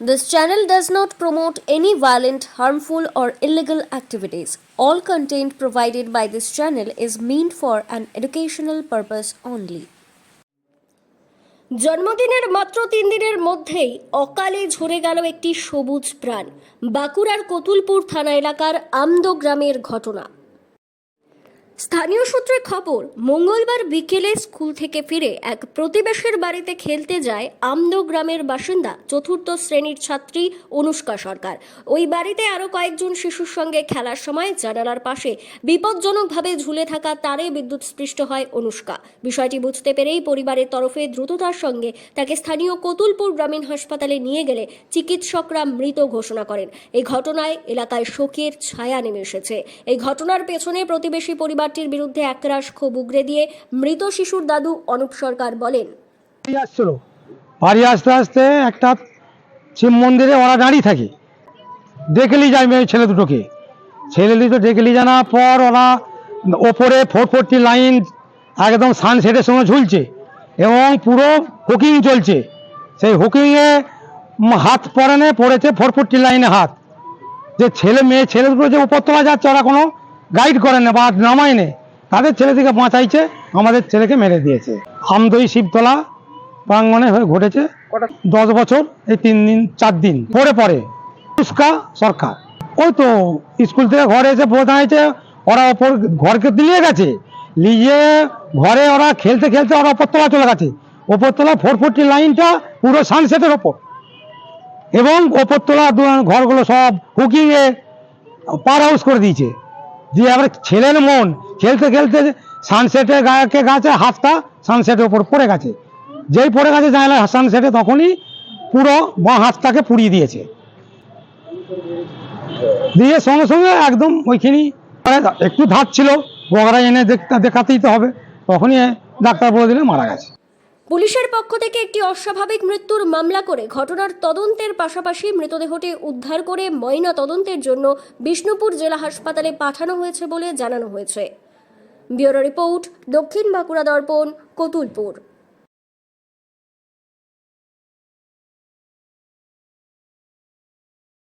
This channel does not promote any violent, harmful, or illegal activities. All content provided by this channel is meant for an educational purpose only. জন্মদিনের মাত্র তিন দিনের মধ্যেই অকালে ঝরে গেল একটি সবুজ প্রাণ বাঁকুড়ার কতুলপুর থানা এলাকার আমদো গ্রামের ঘটনা স্থানীয় সূত্রে খবর, মঙ্গলবার বিকেলে স্কুল থেকে ফিরে এক প্রতিবেশীর বাড়িতে খেলতে যায় আমদো গ্রামের বাসিন্দা চতুর্থ শ্রেণির ছাত্রী অনুষ্কা সরকার। ওই বাড়িতে আরও কয়েকজন শিশুর সঙ্গে খেলার সময় জানালার পাশে বিপজ্জনকভাবে ঝুলে থাকা তারে বিদ্যুৎ স্পৃষ্ট হয় অনুষ্কা। বিষয়টি বুঝতে পেরেই পরিবারের তরফে দ্রুততার সঙ্গে তাকে স্থানীয় কতুলপুর গ্রামীণ হাসপাতালে নিয়ে গেলে চিকিৎসকরা মৃত ঘোষণা করেন। এই ঘটনায় এলাকায় শোকের ছায়া নেমে এসেছে। এই ঘটনার পেছনে প্রতিবেশী পরিবারটির বিরুদ্ধে একরাশ ক্ষোভ উগরে দিয়ে মৃত শিশুর দাদু অনুপ সরকার বলেন। আসছিল। বাড়ি আসতে আসতে একটা শিব মন্দিরে ওরা দাঁড়িয়ে থাকে। ডেকেলি যায় মেয়ে ছেলে দুটোকে। ছেলে দুটো ডেকেলি জানার পর ওরা ওপরে ফোর ফোরটি লাইন একদম সানসেটের সঙ্গে ঝুলছে এবং পুরো হুকিং চলছে। সেই হুকিংয়ে হাত পরেনে পড়েছে ফোর ফোরটি লাইনে হাত। যে ছেলে, মেয়ে ছেলে দুটো যে উপরতলা যাচ্ছে, ওরা কোনো গাইড করে না বা নামায় নে। তাদের ছেলে থেকে বাঁচাইছে আমাদের ছেলেকে মেরে দিয়েছে। আমদই শিবতলা প্রাঙ্গনে হয়ে ঘটেছে। দশ বছর এই তিন দিন চার দিন পরে পরে পুস্কা সরকার। ওই তো স্কুল থেকে ঘরে এসে হয়েছে ওরা ওপর ঘরকে দিয়ে গেছে। নিয়ে ঘরে ওরা খেলতে খেলতে ওরা ওপরতলা চলে গেছে। ওপরতলা ফোর ফোরটি লাইনটা পুরো সানসেটের ওপর। এবং ওপরতলা ঘরগুলো সব হুকিংয়ে পার হাউস করে দিয়েছে। দিয়ে আবার ছেলের মন, খেলতে খেলতে সানসেটে গায়ে গাছে হাতটা সানসেটের ওপর পড়ে গেছে। যেই পড়ে গেছে জানলা সানসেটে তখনই পুরো বাঁ হাতটাকে পুড়িয়ে দিয়েছে। দিয়ে সঙ্গে সঙ্গে একদম ওইখানেই মানে একটু ধার ছিল, বগরা এনে দেখতে দেখাতেই তো হবে। তখনই ডাক্তার বলে দিলে মারা গেছে। পুলিশের পক্ষ থেকে একটি অস্বাভাবিক মৃত্যুর মামলা করে ঘটনার তদন্তের পাশাপাশি মৃতদেহটি উদ্ধার করে ময়না তদন্তের জন্য বিষ্ণুপুর জেলা হাসপাতালে পাঠানো হয়েছে বলে জানানো হয়েছে। ব্যুরো রিপোর্ট দক্ষিণ বাঁকুড়া দর্পণ, কতুলপুর।